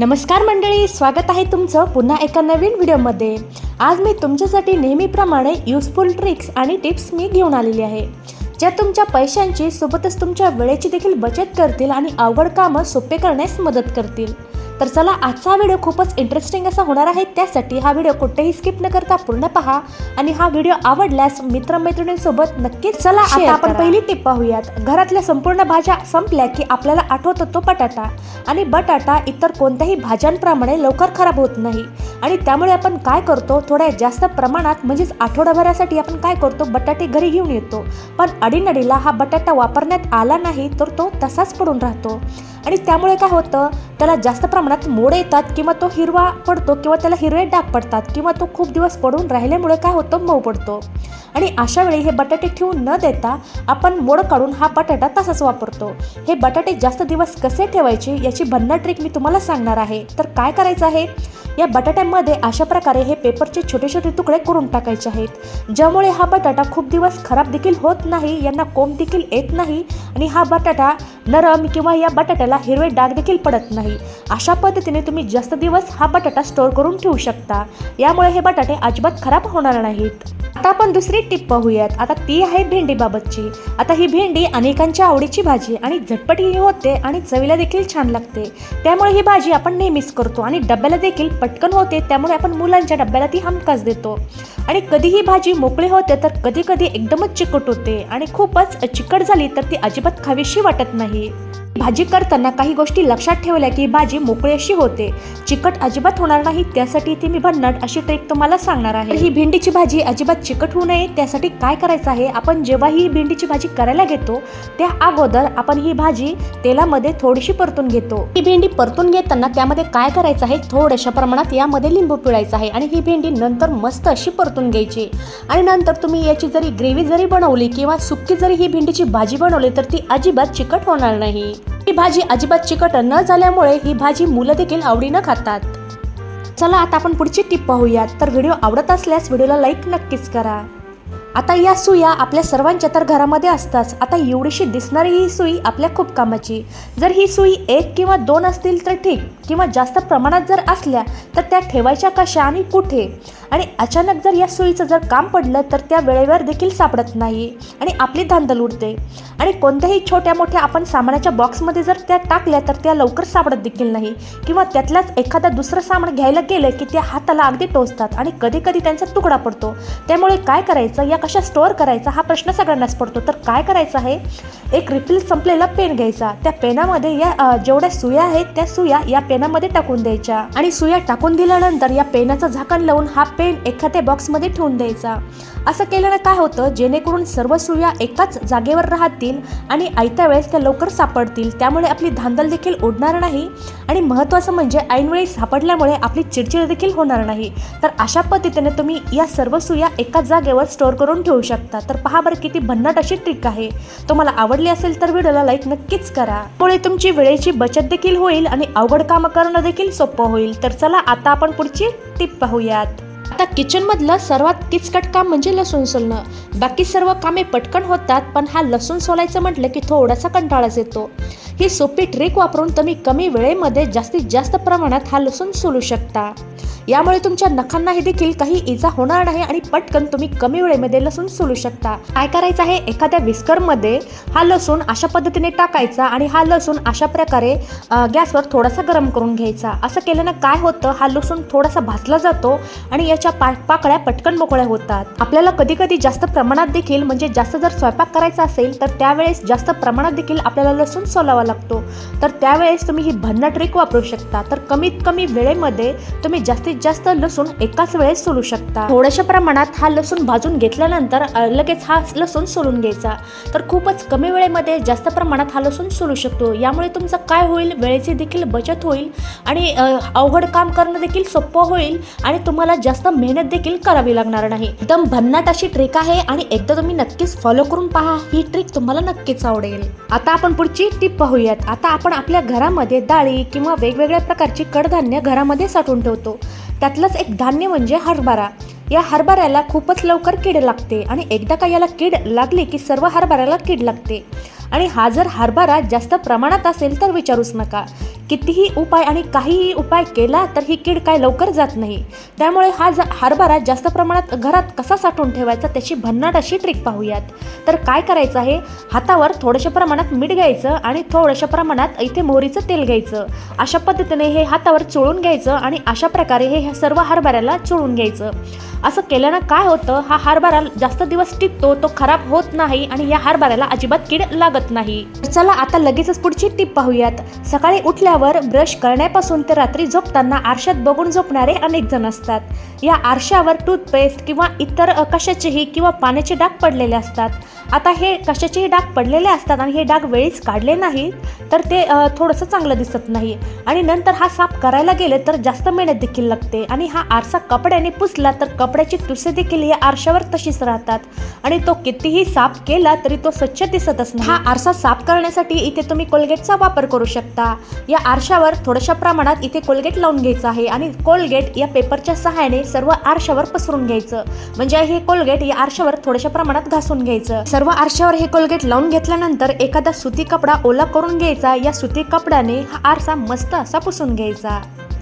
नमस्कार मंडळी स्वागत आहे तुमचं पुन्हा एका नवीन व्हिडिओमध्ये. आज मी तुमच्यासाठी नेहमीप्रमाणे युजफुल ट्रिक्स आणि टिप्स मी घेऊन आलेली आहे. ज्या तुमच्या पैशांची सोबतच तुमच्या वेळेची देखील बचत करतील आणि अवघड कामं सोपे करण्यास मदत करतील. तर चला आजचा व्हिडिओ खूपच इंटरेस्टिंग असा होणार आहे. त्यासाठी हा व्हिडिओ कुठेही स्किप न करता पूर्ण पहा. आणि हा व्हिडिओ आवडल्यास मित्रमैत्रिणींसोबत नक्कीच चला आता आपण पहिली टिप पाहूयात. घरातल्या संपूर्ण भाज्या संपल्या की आपल्याला आठवतो तो बटाटा. आणि बटाटा इतर कोणत्याही भाज्यांप्रमाणे लवकर खराब होत नाही. आणि त्यामुळे आपण काय करतो? थोड्या जास्त प्रमाणात म्हणजेच आठवडाभरासाठी आपण काय करतो? बटाटे घरी घेऊन येतो. पण अडीनडीला हा बटाटा वापरण्यात आला नाही तर तो तसाच पडून राहतो. आणि त्यामुळे काय होतं? त्याला जास्त प्रमाणात मोड येतात किंवा तो हिरवा पडतो किंवा त्याला हिरवे डाग पडतात किंवा तो खूप दिवस पडून राहिल्यामुळे काय होतं? मऊ पडतो. आणि अशा वेळी हे बटाटे ठेवून न देता आपण मोड काढून हा बटाटा तसाच वापरतो. हे बटाटे जास्त दिवस कसे ठेवायचे याची भन्ना ट्रिक मी तुम्हाला सांगणार आहे. तर काय करायचं आहे? या बटाट्यामध्ये अशा प्रकारे हे पेपरचे छोटे छोटे तुकडे करून टाकायचे आहेत. ज्यामुळे हा बटाटा खूप दिवस खराब देखील होत नाही यांना कोंब देखील येत नाही आणि हा बटाटा नरम किंवा या बटाट्याला हिरवे डाग देखील पडत नाही. अशा पद्धतीने तुम्ही जास्त दिवस हा बटाटा स्टोअर करून ठेवू शकता. यामुळे हे बटाटे अजिबात खराब होणार नाहीत. आता आपण दुसरी टिप पाहूयात. आता ती आहे भेंडीबाबतची. आता ही भेंडी अनेकांच्या आवडीची भाजी आणि झटपटही होते आणि चवीला देखील छान लागते. त्यामुळे ही भाजी आपण नेहमीच करतो आणि डब्याला देखील पटकन होते त्यामुळे आपण मुलांच्या डब्याला ती हमखास देतो. आणि कधी ही भाजी मोकळी होते तर कधी कधी एकदमच चिकट होते आणि खूपच चिकट झाली तर ती अजिबात खावीशी वाटत नाही. meet. भाजी करताना काही गोष्टी लक्षात ठेवल्या की भाजी मोकळी अशी होते. चिकट अजिबात होणार नाही त्यासाठी ती मी भन्नाट अशी ट्रिक तुम्हाला सांगणार आहे. ही भेंडीची भाजी अजिबात चिकट होऊ नये त्यासाठी काय करायचं आहे? आपण जेव्हा ही भेंडीची भाजी करायला घेतो त्या अगोदर आपण ही भाजी तेलामध्ये थोडीशी परतून घेतो. ही भेंडी परतून घेताना त्यामध्ये काय करायचं आहे? थोड्याशा प्रमाणात यामध्ये लिंबू पिळायचं आहे आणि ही भेंडी नंतर मस्त अशी परतून घ्यायची. आणि नंतर तुम्ही याची जरी ग्रेव्ही जरी बनवली किंवा सुक्की जरी ही भेंडीची भाजी बनवली तर ती अजिबात चिकट होणार नाही. ही भाजी अजिबात चिकट न झाल्यामुळे ही भाजी मुलं देखील आवडीनं खातात. चला आता आपण पुढची टिप पाहूयात. तर व्हिडिओ आवडत असल्यास व्हिडिओला लाईक नक्कीच करा. आता या सुया आपल्या सर्वांच्या तर घरामध्ये असतात आता एवढीशी दिसणारी ही सुई आपल्या खूप कामाची. जर ही सुई एक किंवा दोन असतील तर ठीक. किंवा जास्त प्रमाणात जर असल्या तर त्या ठेवायच्या कशा आणि कुठे? आणि अचानक जर या सुईचं जर काम पडलं तर त्या वेळेवर देखील सापडत नाही आणि आपली धांदल उडते. आणि कोणत्याही छोट्या मोठ्या आपण सामानाच्या बॉक्समध्ये जर त्या टाकल्या तर त्या लवकर सापडत देखील नाही. किंवा त्यातलाच एखादा दुसरं सामान घ्यायला गेलं की त्या हाताला अगदी टोचतात आणि कधी कधी त्यांचा तुकडा पडतो. त्यामुळे काय करायचं? या कशा स्टोअर करायचा? हा प्रश्न सगळ्यांनाच पडतो. तर काय करायचं आहे? एक रिफिल संपलेला पेन घ्यायचा. त्या पेनामध्ये या जेवढ्या सुया आहेत त्या सुया या पेनामध्ये टाकून द्यायच्या. आणि सुया टाकून दिल्यानंतर या पेनाचं झाकण लावून हा पेन एखाद्या बॉक्समध्ये ठेवून द्यायचा. असं केल्यानं काय होतं? जेणेकरून सर्व सुया एकाच जागेवर राहतील आणि आयत्या वेळेस त्या लवकर सापडतील. त्यामुळे आपली धांदल देखील उडणार नाही आणि महत्त्वाचं म्हणजे ऐनवेळी सापडल्यामुळे आपली चिडचिड देखील होणार नाही. तर अशा पद्धतीने तुम्ही या सर्व सुया एकाच जागेवर स्टोअर करून ठेवू शकता. तर पहा बरं किती भन्नाट अशी ट्रिक आहे. तुम्हाला आवडली असेल तर व्हिडिओला लाईक नक्कीच करा. त्यामुळे तुमची वेळेची बचत देखील होईल आणि अवघड कामं करणं देखील सोपं होईल. तर चला आता आपण पुढची टिप पाहूयात. आता किचनमधलं सर्वात किचकट काम म्हणजे लसूण सोलणं. बाकी सर्व कामे पटकन होतात पण हा लसूण सोलायचं म्हटलं की थोडासा कंटाळाच येतो. ही सोपी ट्रिक वापरून तुम्ही कमी वेळेमध्ये जास्तीत जास्त प्रमाणात हा लसूण सोलू शकता. यामुळे तुमच्या नखांनाही देखील काही इजा होणार नाही आणि पटकन तुम्ही कमी वेळेमध्ये लसूण सोलू शकता. काय करायचं आहे? एखाद्या विस्करमध्ये हा लसूण अशा पद्धतीने टाकायचा आणि हा लसूण अशा प्रकारे गॅसवर थोडासा गरम करून घ्यायचा. असं केल्यानं काय होतं? हा लसूण थोडासा भाजला जातो आणि याच्या पा पाकळ्या पटकन मोकळ्या होतात. आपल्याला कधी कधी जास्त प्रमाणात देखील म्हणजे जास्त जर स्वयंपाक करायचा असेल तर त्यावेळेस जास्त प्रमाणात देखील आपल्याला लसूण सोलावा लागतो. तर त्यावेळेस तुम्ही ही भन्न ट्रिक वापरू शकता. तर कमीत कमी वेळेमध्ये तुम्ही जास्तीत जास्त लसूण एकाच वेळेस सोलू शकता. थोड्याशा प्रमाणात हा लसूण भाजून घेतल्यानंतर लगेच हा लसूण सोलून घ्यायचा. तर खूपच कमी वेळेमध्ये जास्त प्रमाणात हा लसूण सोलू शकतो. यामुळे तुमचं काय होईल? वेळेची देखील बचत होईल आणि अवघड काम करणं देखील सोपं होईल आणि तुम्हाला जास्त मेहनत देखील करावी लागणार नाही. एकदम भन्नाट अशी ट्रिक आहे आणि एकदा तुम्ही नक्कीच फॉलो करून पहा. ही ट्रिक तुम्हाला नक्कीच आवडेल. आता आपण पुढची टिप पाहूयात. आता आपण आपल्या घरामध्ये डाळी किंवा वेगवेगळ्या प्रकारची कडधान्य घरामध्ये साठवून ठेवतो. त्यातलंच एक धान्य म्हणजे हरभरा. या हरभऱ्याला खूपच लवकर कीड लागते आणि एकदा का याला कीड लागली की सर्व हरभऱ्याला कीड लागते. आणि हा जर हरभरा जास्त प्रमाणात असेल तर विचारूच नका. कितीही उपाय आणि काहीही उपाय केला तर ही कीड काय लवकर जात नाही. त्यामुळे हा जा हरभरा जास्त प्रमाणात घरात कसा साठवून ठेवायचा त्याची भन्नाट अशी ट्रिक पाहूयात. तर काय करायचं आहे? हातावर थोड्याशा प्रमाणात मीठ घ्यायचं आणि थोड्याशा प्रमाणात इथे मोहरीचं तेल घ्यायचं. अशा पद्धतीने हे हातावर चोळून घ्यायचं आणि अशा प्रकारे हे ह्या सर्व हरभऱ्याला चोळून घ्यायचं. असं केल्यानं काय होतं? हा हरभरा जास्त दिवस टिकतो तो खराब होत नाही आणि या हरभऱ्याला अजिबात कीड लागत नाही. चला आता लगेचच पुढची टीप पाहूयात. सकाळी उठल्यावर ब्रश करण्यापासून ते रात्री झोपताना आरशात बघून झोपणारे अनेक जण असतात. या आरशावर टूथपेस्ट किंवा इतर कशाचेही किंवा पाण्याचे डाग पडलेले असतात. आता हे कशाचेही डाग पडलेले असतात आणि हे डाग वेळीच काढले नाही तर ते थोडंसं चांगलं दिसत नाही. आणि नंतर हा साफ करायला गेले तर जास्त मेहनत देखील लागते. आणि हा आरसा कपड्याने पुसला तर कपड्याची तुसे देखील या आरशावर तशीच राहतात. आणि तो कितीही साफ केला तरी तो स्वच्छ दिसतच नाही. हा आरसा साफ करण्यासाठी इथे तुम्ही कोलगेटचा वापर करू शकता. या आरशावर थोड्याशा प्रमाणात इथे कोलगेट लावून घ्यायचं आहे आणि कोलगेट या पेपरच्या सहाय्याने सर्व आरशावर पसरून घ्यायचं. म्हणजे हे कोलगेट या आरशावर थोड्याशा प्रमाणात घासून घ्यायचं. सर्व आरशावर हे कोलगेट लावून घेतल्यानंतर एखादा सुती कपडा ओला करून घ्यायचा. या सुती कपड्याने हा आरसा मस्त असा पुसून घ्यायचा.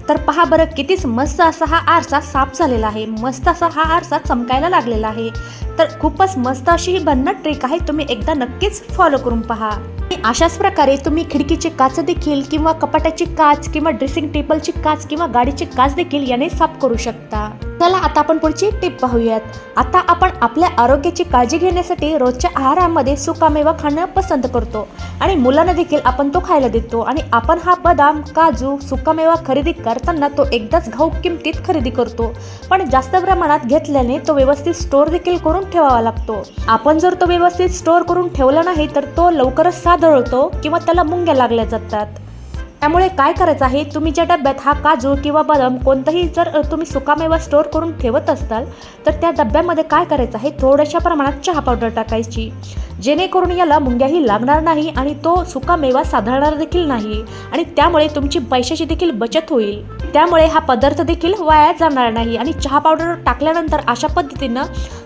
तर पहा बरं कितीच मस्त असा हा आरसा साफ झालेला आहे. मस्त असा हा आरसा चमकायला लागलेला आहे. तर खूपच मस्त अशी ही भन्नाट ट्रिक आहे. तुम्ही एकदा नक्कीच फॉलो करून पहा. अशाच प्रकारे तुम्ही खिडकीचे काच देखील किंवा कपाटाची काच किंवा ड्रेसिंग टेबलची काच किंवा गाडीची काच देखील याने साफ करू शकता. चला आता आपण पुढची टिप पाहूयात. आता आपण आपल्या आरोग्याची काळजी घेण्यासाठी रोजच्या आहारामध्ये सुकामेवा खाणं पसंत करतो. आणि मुलांना देखील आपण तो खायला देतो. आणि आपण हा बदाम काजू सुकामेवा खरेदी करताना तो एकदाच घाऊक किमतीत खरेदी करतो. पण जास्त प्रमाणात घेतल्याने तो व्यवस्थित स्टोअर देखील करून ठेवावा लागतो. आपण जर तो व्यवस्थित स्टोअर करून ठेवला नाही तर तो लवकरच सादळतो किंवा त्याला मुंग्या लागल्या जातात. त्यामुळे काय करायचं आहे? तुम्ही ज्या डब्यात हा काजू किंवा बदाम कोणताही जर तुम्ही सुकामेवा स्टोअर करून ठेवत असताल तर त्या डब्यामध्ये काय करायचं आहे? थोड्याशा प्रमाणात चहा पावडर टाकायची. जेणेकरून याला मुंग्याही लागणार नाही आणि तो सुकामेवा साधणार देखील नाही आणि त्यामुळे तुमची पैशाची देखील बचत होईल. त्यामुळे हा पदार्थ देखील वाया जाणार नाही आणि चहा पावडर टाकल्यानंतर अशा पद्धतीनं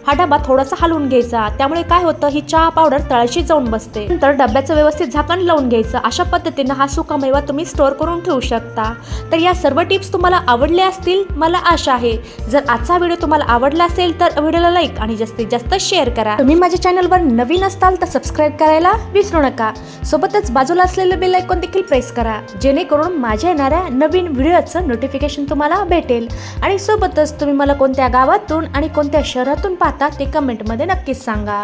हा डबा थोडासा हलवून घ्यायचा. त्यामुळे काय होतं ही चहा पावडर तळाशी जाऊन बसते. नंतर डब्याचं व्यवस्थित झाकण लावून घ्यायचं. अशा पद्धतीनं हा सुकामेवा तुम्ही स्टोअर करून ठेवू शकता. तर या सर्व टिप्स तुम्हाला आवडल्या असतील मला आशा आहे. जर आजचा व्हिडिओ तुम्हाला आवडला असेल तर व्हिडिओला लाईक आणि जास्तीत जास्त शेअर करा. तुम्ही माझ्या चॅनलवर नवीन असताल तर सबस्क्राईब करायला विसरू नका. सोबतच बाजूला असलेलं बेल ऐकून देखील प्रेस करा. जेणेकरून माझ्या येणाऱ्या नवीन व्हिडिओचं नोटिफिकेशन तुम्हाला भेटेल. आणि सोबतच तुम्ही मला कोणत्या गावातून आणि कोणत्या शहरातून पाहता ते कमेंटमध्ये नक्कीच सांगा.